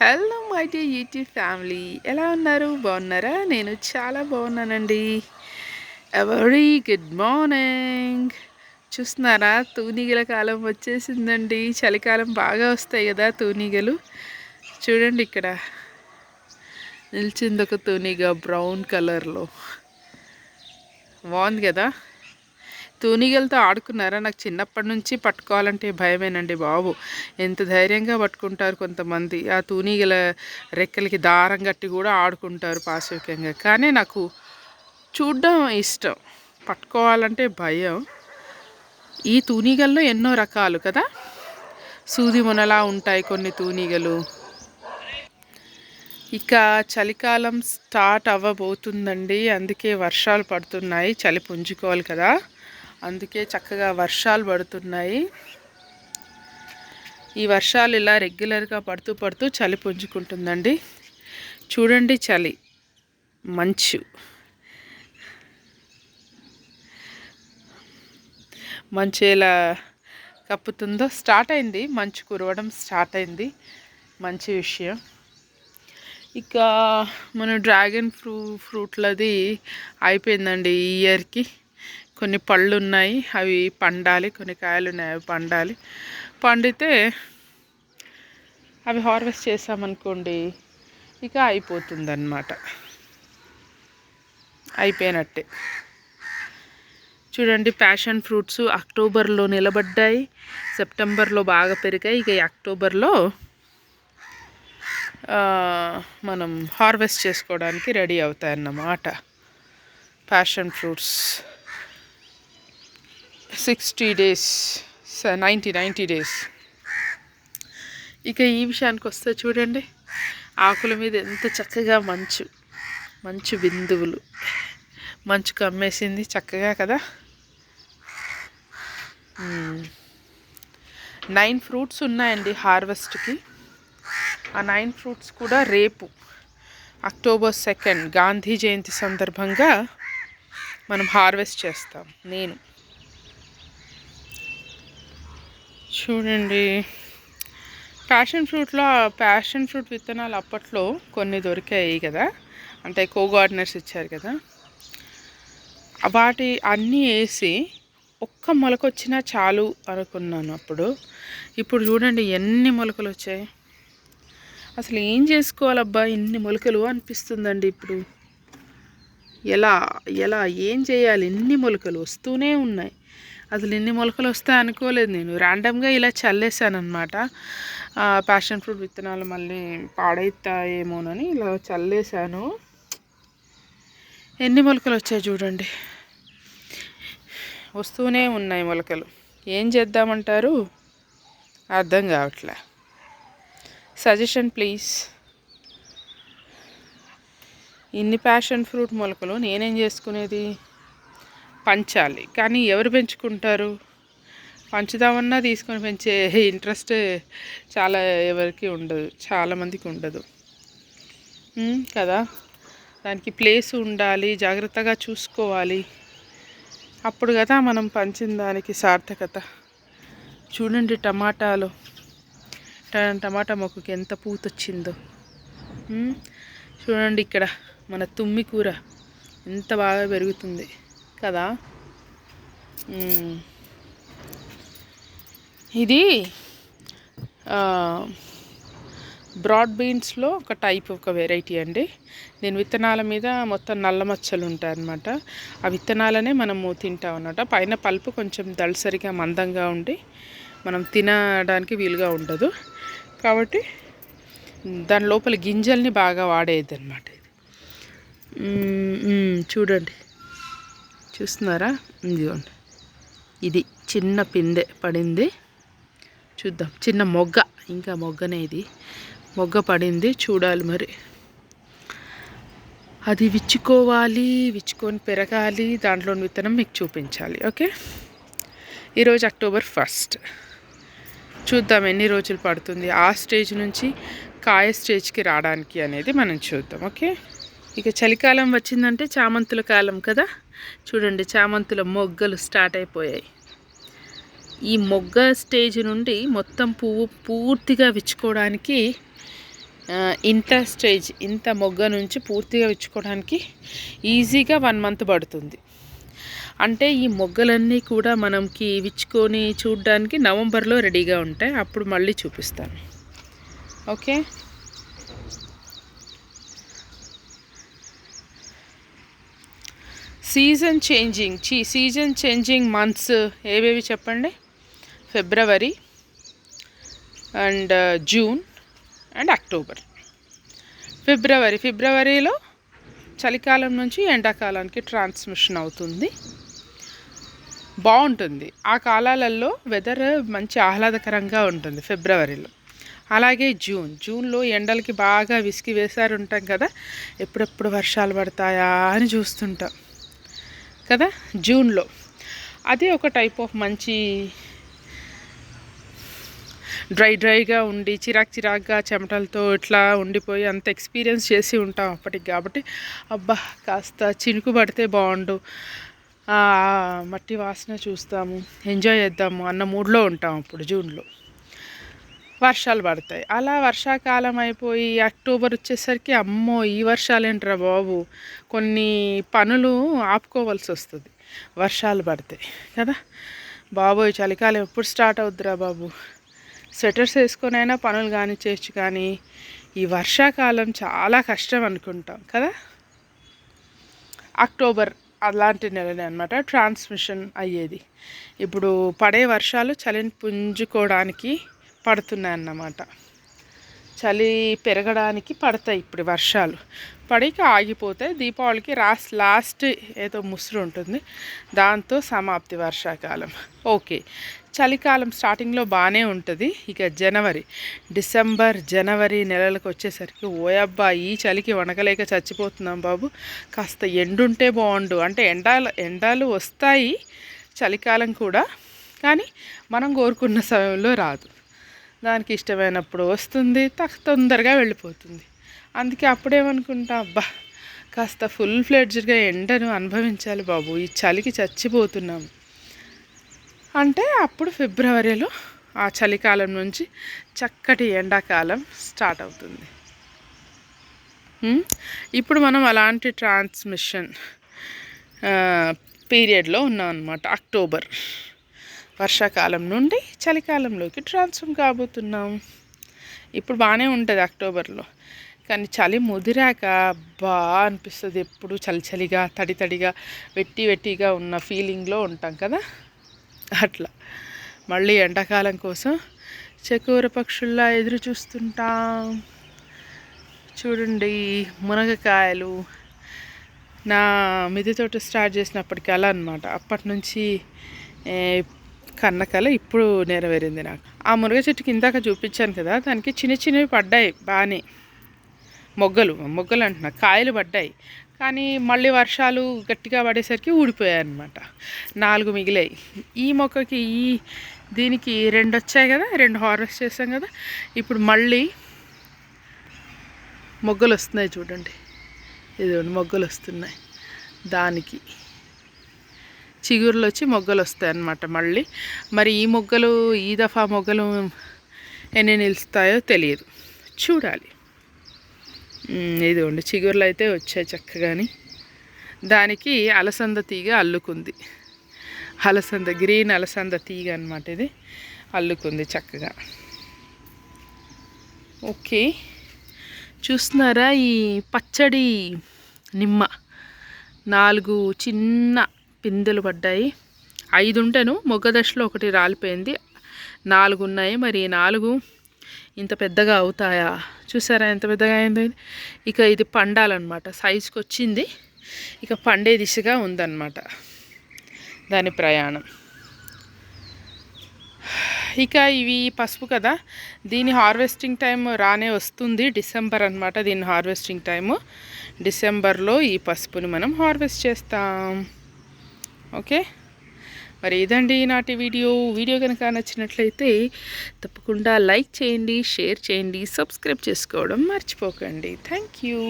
Hello my T YouTube family ఎలా ఉన్నారు? బాగున్నారా? నేను చాలా బాగున్నానండి. వెరీ గుడ్ మార్నింగ్ చూస్తున్నారా? తూనిగల కాలం వచ్చేసిందండి. చలికాలం బాగా వస్తాయి కదా తూనిగలు. చూడండి ఇక్కడ. నిలిచింది ఒక తూనిగ బ్రౌన్ కలర్లో బాగుంది కదా? తూనిగలతో ఆడుకున్నారా? నాకు చిన్నప్పటి నుంచి పట్టుకోవాలంటే భయమేనండి బాబు. ఎంత ధైర్యంగా పట్టుకుంటారు కొంతమంది. ఆ తూనిగల రెక్కలకి దారం కట్టి కూడా ఆడుకుంటారు పాశవికంగా. కానీ నాకు చూడడం ఇష్టం. పట్టుకోవాలంటే భయం. ఈ తూనిగల్లో ఎన్నో రకాలు కదా? సూది మునలా ఉంటాయి కొన్ని తూనిగలు. ఇక చలికాలం స్టార్ట్ అవ్వబోతుందండి. అందుకే వర్షాలు పడుతున్నాయి. చలి పుంజుకోవాలి కదా. అందుకే చక్కగా వర్షాలు పడుతున్నాయి. ఈ వర్షాలు ఇలా రెగ్యులర్గా పడుతూ పడుతూ చలి పుంజుకుంటుందండి. చూడండి చలి. మంచు. మంచు ఎలా కప్పుతుందో స్టార్ట్ అయింది. మంచు కురవడం స్టార్ట్ అయింది. మంచి విషయం. ఇక మన డ్రాగన్ ఫ్రూ ఫ్రూట్లది అయిపోయిందండి ఈ ఇయర్కి. కొన్ని పళ్ళు ఉన్నాయి అవి పండాలి కొన్ని కాయలు ఉన్నాయి అవి పండాలి. పండితే అవి హార్వెస్ట్ చేసామనుకోండి ఇక అయిపోతుంది అన్నమాట అయిపోయినట్టే. చూడండి ప్యాషన్ ఫ్రూట్స్ అక్టోబర్లో నిలబడ్డాయి సెప్టెంబర్లో బాగా పెరిగాయి ఇక అక్టోబర్లో మనం హార్వెస్ట్ చేసుకోవడానికి రెడీ అవుతాయి అన్నమాట passion fruits. Sixty days ninety ninety days ఇక ఈ విషయానికి వస్తే చూడండి ఆకుల మీద ఎంత చక్కగా మంచు మంచు బిందువులు మంచు కమ్మేసింది చక్కగా కదా? నైన్ ఫ్రూట్స్ ఉన్నాయండి హార్వెస్ట్కి ఆ నైన్ ఫ్రూట్స్ కూడా రేపు అక్టోబర్ సెకండ్ గాంధీ జయంతి సందర్భంగా మనం హార్వెస్ట్ చేస్తాం నేను. చూడండి. ప్యాషన్ ఫ్రూట్లో ప్యాషన్ ఫ్రూట్ విత్తనాలు అప్పట్లో కొన్ని దొరికాయి కదా. అంటే కో గార్డెనర్స్ ఇచ్చారు కదా. వాటి అన్నీ వేసి ఒక్క మొలక వచ్చినా చాలు అనుకున్నాను అప్పుడు. ఇప్పుడు చూడండి ఎన్ని మొలకలు వచ్చాయి. అసలు ఏం చేసుకోవాలబ్బా ఇన్ని మొలకలు అనిపిస్తుందండి ఇప్పుడు. ఎలా ఎలా ఏం చేయాలి? ఎన్ని మొలకలు వస్తూనే ఉన్నాయి. అసలు ఎన్ని మొలకలు వస్తాయి అనుకోలేదు నేను. ర్యాండమ్గా ఇలా చల్లేసాను అనమాట ప్యాషన్ ఫ్రూట్ విత్తనాలు మళ్ళీ పాడైతాయేమోనని ఇలా చల్లేసాను ఎన్ని మొలకలు వచ్చాయి చూడండి. వస్తూనే ఉన్నాయి మొలకలు. ఏం చేద్దామంటారు? అర్థం కావట్లే. సజెషన్ ప్లీజ్ ఇన్ని ప్యాషన్ ఫ్రూట్ మొలకలు నేనేం చేసుకునేది? పంచాలి. కానీ ఎవరు పెంచుకుంటారు? పంచుదామన్నా తీసుకొని పెంచే ఇంట్రెస్ట్ చాలా ఎవరికి ఉండదు. చాలామందికి ఉండదు. కదా? దానికి ప్లేస్ ఉండాలి జాగ్రత్తగా చూసుకోవాలి. అప్పుడు కదా మనం పంచిన దానికి సార్థకత. చూడండి టమాటాలు. టమాటా మొక్కకి ఎంత పూత వచ్చిందో చూడండి ఇక్కడ మన తుమ్మి కూర ఎంత బాగా పెరుగుతుంది. కదా? ఇది బ్రాడ్ బీన్స్లో ఒక టైప్ ఒక వెరైటీ అండి. దీని విత్తనాల మీద మొత్తం నల్ల మచ్చలు ఉంటాయి అన్నమాట ఆ విత్తనాలనే మనము తింటాం అన్నమాట పైన పల్పు కొంచెం దళసరిగా మందంగా ఉండి మనం తినడానికి వీలుగా ఉండదు. కాబట్టి దాని లోపల గింజల్ని బాగా వాడేది అనమాట చూడండి. చూస్తున్నారా? ఇదిగోండి. ఇది చిన్న పిందె పడింది. చూద్దాం. చిన్న మొగ్గ. ఇంకా మొగ్గనే ఇది. మొగ్గ పడింది. చూడాలి మరి. అది విచ్చుకోవాలి విచ్చుకొని పెరగాలి. దాంట్లో విత్తనం మీకు చూపించాలి. ఓకే? ఈరోజు అక్టోబర్ ఫస్ట్. చూద్దాం ఎన్ని రోజులు పడుతుంది. ఆ స్టేజ్ నుంచి కాయ స్టేజ్కి రావడానికి అనేది మనం చూద్దాం. ఓకే? ఇక చలికాలం వచ్చిందంటే చామంతుల కాలం కదా? చూడండి చామంతుల మొగ్గలు స్టార్ట్ అయిపోయాయి. ఈ మొగ్గ స్టేజ్ నుండి మొత్తం పువ్వు పూర్తిగా విచ్చుకోవడానికి ఇంత స్టేజ్ ఇంత మొగ్గ నుంచి పూర్తిగా విచ్చుకోవడానికి ఈజీగా వన్ మంత్ పడుతుంది. అంటే ఈ మొగ్గలన్నీ కూడా మనకి విచ్చుకొని చూడడానికి నవంబర్లో రెడీగా ఉంటాయి. అప్పుడు మళ్ళీ చూపిస్తాను. ఓకే? సీజన్ చేంజింగ్ చీ సీజన్ చేంజింగ్ మంత్స్ ఏవేవి చెప్పండి? February and uh, June and October. February ఫిబ్రవరిలో చలికాలం నుంచి ఎండాకాలానికి ట్రాన్స్మిషన్ అవుతుంది. బాగుంటుంది. ఆ కాలాలలో వెదర్ మంచి ఆహ్లాదకరంగా ఉంటుంది ఫిబ్రవరిలో. అలాగే జూన్ జూన్లో ఎండలకి బాగా విసిగి వేసారు ఉంటాం కదా? ఎప్పుడెప్పుడు వర్షాలు పడతాయా అని చూస్తుంటాం. కదా? జూన్లో. అది ఒక టైప్ ఆఫ్ మంచి డ్రై డ్రైగా ఉండి చిరాక్ చిరాక్గా చెమటలతో ఇట్లా ఉండిపోయి అంత ఎక్స్పీరియన్స్ చేసి ఉంటాం అప్పటికి కాబట్టి అబ్బా కాస్త చినుకు పడితే బాగుండు. మట్టి వాసన చూస్తాము ఎంజాయ్ చేద్దాము అన్న మూడ్లో ఉంటాం అప్పుడు జూన్లో. వర్షాలు పడతాయి. అలా వర్షాకాలం అయిపోయి అక్టోబర్ వచ్చేసరికి అమ్మో ఈ వర్షాలేంట్రా బాబు? కొన్ని పనులు ఆపుకోవాల్సి వస్తుంది. వర్షాలు పడతాయి కదా? బాబోయ్ చలికాలం ఎప్పుడు స్టార్ట్ అవుద్దిరా బాబు? స్వెటర్స్ వేసుకొనైనా పనులు కానీ చేయొచ్చు కానీ ఈ వర్షాకాలం చాలా కష్టం అనుకుంటాం కదా? అక్టోబర్ అలాంటి నెలనే అనమాట ట్రాన్స్మిషన్ అయ్యేది. ఇప్పుడు పడే వర్షాలు చలిని పుంజుకోవడానికి పడుతున్నాయి అన్నమాట చలి పెరగడానికి పడతాయి ఇప్పుడు వర్షాలు. పడికి ఆగిపోతాయి దీపావళికి రాస్ లాస్ట్ ఏదో ముసురు ఉంటుంది. దాంతో సమాప్తి వర్షాకాలం. ఓకే. చలికాలం స్టార్టింగ్లో బాగానే ఉంటుంది. ఇక జనవరి. డిసెంబర్ జనవరి నెలలకు వచ్చేసరికి ఓయబ్బా ఈ చలికి వణకలేక చచ్చిపోతున్నాం బాబు. కాస్త ఎండుంటే బాగుండు అంటే ఎండాలు ఎండాలు వస్తాయి చలికాలం కూడా. కానీ మనం కోరుకున్న సమయంలో రాదు. దానికి ఇష్టమైనప్పుడు వస్తుంది తొందరగా వెళ్ళిపోతుంది. అందుకే అప్పుడేమనుకుంటా అబ్బా కాస్త ఫుల్ ఫ్లెడ్జ్డ్గా ఎండను అనుభవించాలి బాబు ఈ చలికి చచ్చిపోతున్నాము అంటే అప్పుడు ఫిబ్రవరిలో ఆ చలికాలం నుంచి చక్కటి ఎండాకాలం స్టార్ట్ అవుతుంది. ఇప్పుడు మనం అలాంటి ట్రాన్స్మిషన్ పీరియడ్లో ఉన్నాం అనమాట అక్టోబర్. వర్షాకాలం నుండి చలికాలంలోకి ట్రాన్స్ఫర్మ్ కాబోతున్నాం. ఇప్పుడు బాగానే ఉంటుంది అక్టోబర్లో. కానీ చలి ముదిరాక బా అనిపిస్తుంది. ఎప్పుడు చలి చలిగా తడి తడిగా వెట్టి వెట్టిగా ఉన్న ఫీలింగ్లో ఉంటాం కదా? అట్లా. మళ్ళీ ఎండాకాలం కోసం చకూర పక్షుల్లా ఎదురు చూస్తుంటాం. చూడండి మునగకాయలు. నా మిది తోట స్టార్ట్ చేసినప్పటికీ అలా అనమాట అప్పటి నుంచి కన్నకల ఇప్పుడు నెరవేరింది నాకు. ఆ మునగ చెట్టుకి ఇందాక చూపించాను కదా దానికి చిన్న చిన్నవి పడ్డాయి బాగానే. మొగ్గలు మొగ్గలు అంటున్నా కాయలు పడ్డాయి. కానీ మళ్ళీ వర్షాలు గట్టిగా పడేసరికి ఊడిపోయాయి అనమాట నాలుగు మిగిలాయి. ఈ మొక్కకి ఈ దీనికి రెండు వచ్చాయి కదా రెండు హార్వెస్ట్ చేసాం కదా ఇప్పుడు మళ్ళీ మొగ్గలు వస్తున్నాయి చూడండి. ఇది మొగ్గలు వస్తున్నాయి. దానికి చిగురులు వచ్చి మొగ్గలు వస్తాయి అన్నమాట మళ్ళీ. మరి ఈ మొగ్గలు ఈ దఫా మొగ్గలు ఎన్ని నిలుస్తాయో తెలియదు. చూడాలి. ఇదిగోండి చిగురులు అయితే వచ్చాయి చక్కగాని. దానికి అలసంద తీగ అల్లుకుంది. అలసంద గ్రీన్ అలసంద తీగ అనమాట ఇది. అల్లుకుంది చక్కగా. ఓకే. చూస్తున్నారా ఈ పచ్చడి నిమ్మ? నాలుగు చిన్న పిందెలు పడ్డాయి. ఐదు ఉంటేను మొగ్గ దశలో ఒకటి రాలిపోయింది. నాలుగు ఉన్నాయి మరి నాలుగు ఇంత పెద్దగా అవుతాయా? చూసారా ఎంత పెద్దగా అయింది ఇక ఇది పండాలన్నమాట. సైజుకి వచ్చింది ఇక పండే దిశగా ఉందన్నమాట. దాని ప్రయాణం. ఇక ఇవి పసుపు కదా? దీని హార్వెస్టింగ్ టైం రానే వస్తుంది. డిసెంబర్ అనమాట దీని హార్వెస్టింగ్ టైము. డిసెంబర్లో ఈ పసుపుని మనం హార్వెస్ట్ చేస్తాం. ఓకే? మరి ఇదండి నాటి వీడియో. వీడియో కనుక నచ్చినట్లయితే తప్పకుండా లైక్ చేయండి షేర్ చేయండి సబ్స్క్రైబ్ చేసుకోవడం మర్చిపోకండి. Thank you.